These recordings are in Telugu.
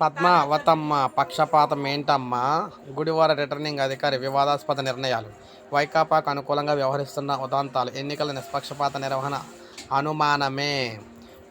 పద్మావతమ్మ పక్షపాతం ఏంటమ్మా? గుడివార రిటర్నింగ్ అధికారి వివాదాస్పద నిర్ణయాలు. వైకాపాకు అనుకూలంగా వ్యవహరిస్తున్న ఉదాంతాలు ఎన్నికల నిష్పక్షపాత నిర్వహణ అనుమానమే.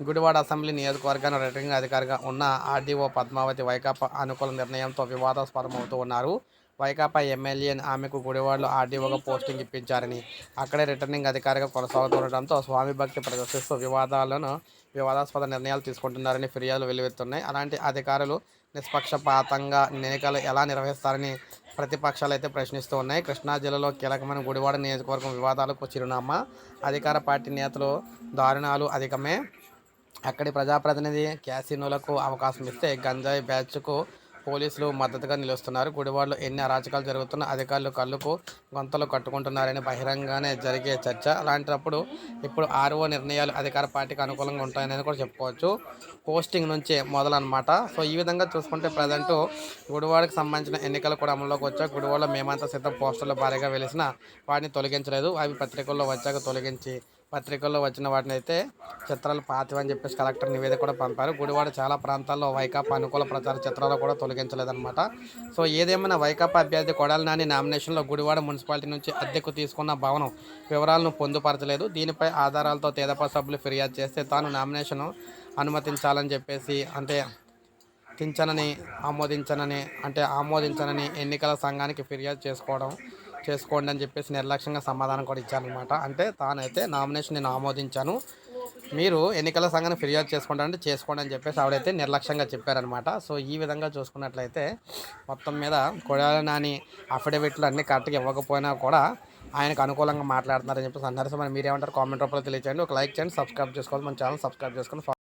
గుడివాడ అసెంబ్లీ నియోజకవర్గాన్ని రిటర్నింగ్ అధికారిగా ఉన్న ఆర్డీఓ పద్మావతి వైకాపా అనుకూల నిర్ణయంతో వివాదాస్పదమవుతూ ఉన్నారు. వైకాపా ఎమ్మెల్యే ఆమెకు గుడివాడలో ఆర్డీఓగా పోస్టింగ్ ఇప్పించారని. అక్కడే రిటర్నింగ్ అధికారిగా కొనసాగుతుండటంతో స్వామి భక్తి ప్రదర్శిస్తూ వివాదాలను వివాదాస్పద నిర్ణయాలు తీసుకుంటున్నారని ఫిర్యాదులు వెలువెత్తున్నాయి. అలాంటి అధికారులు నిష్పక్షపాతంగా ఎన్నికలు ఎలా నిర్వహిస్తారని ప్రతిపక్షాలు అయితే ప్రశ్నిస్తూ ఉన్నాయి. కృష్ణా జిల్లాలో కీలకమైన గుడివాడ నియోజకవర్గం వివాదాలకు చిరునామా. అధికార పార్టీ నేతలు దారుణాలు అధికమే. అక్కడి ప్రజాప్రతినిధి క్యాసినోలకు అవకాశం ఇస్తే గంజాయి బ్యాచ్కు పోలీసులు మద్దతుగా నిలుస్తున్నారు. గుడివాడలో ఎన్ని అరాచకాలు జరుగుతున్నా అధికారులు కళ్ళుకు గొంతలు కట్టుకుంటున్నారని బహిరంగానే జరిగే చర్చ. అలాంటప్పుడు ఇప్పుడు ఆర్ఓ నిర్ణయాలు అధికార పార్టీకి అనుకూలంగా ఉంటాయని కూడా చెప్పుకోవచ్చు. పోస్టింగ్ నుంచే మొదలన్నమాట. సో ఈ విధంగా చూసుకుంటే ప్రజెంట్ గుడివాడకు సంబంధించిన ఎన్నికలు కూడా అమల్లోకి వచ్చాయి. గుడివాడలో మేమంతా సిద్ధం పోస్టర్లు భారీగా వెలిసిన వాటిని తొలగించలేదు. అవి పత్రికల్లో వచ్చాక తొలగించి పత్రికల్లో వచ్చిన వాటిని అయితే చిత్రాలు పాతివని చెప్పేసి కలెక్టర్ నివేదిక కూడా పంపారు. గుడివాడ చాలా ప్రాంతాల్లో వైకాపా అనుకూల ప్రచార చిత్రాలు కూడా తొలగించలేదన్నమాట. సో ఏదేమైనా వైకాపా అభ్యర్థి కొడాలి నాని నామినేషన్లో గుడివాడ మున్సిపాలిటీ నుంచి అద్దెకు తీసుకున్న భవనం వివరాలను పొందుపరచలేదు. దీనిపై ఆధారాలతో తేదపా సభ్యులు ఫిర్యాదు చేస్తే తాను నామినేషన్ అనుమతించాలని చెప్పేసి అంటే తించనని ఆమోదించనని అంటే ఆమోదించనని ఎన్నికల సంఘానికి ఫిర్యాదు చేసుకోవడం చేసుకోండి అని చెప్పేసి నిర్లక్ష్యంగా సమాధానం కూడా ఇచ్చారనమాట అంటే తానైతే నామినేషన్ నేను ఆమోదించాను. మీరు ఎన్నికల సంఘాన్ని ఫిర్యాదు చేసుకుంటారంటే చేసుకోండి అని చెప్పేసి ఆవిడైతే నిర్లక్ష్యంగా చెప్పారనమాట సో ఈ విధంగా చూసుకున్నట్లయితే మొత్తం మీద కొడాల నాని అఫిడవిట్లు అన్ని కరెక్ట్గా ఇవ్వకపోయినా కూడా ఆయనకు అనుకూలంగా మాట్లాడుతున్నారని చెప్పేసి అన్నారు. సో మరి మీరేమంటారు? కామెంట్ రూపంలో తెలియచేయండి. ఒక లైక్ చేయండి సబ్స్క్రైబ్ చేసుకోవాలి మన ఛానల్ సబ్స్క్రైబ్ చేసుకొని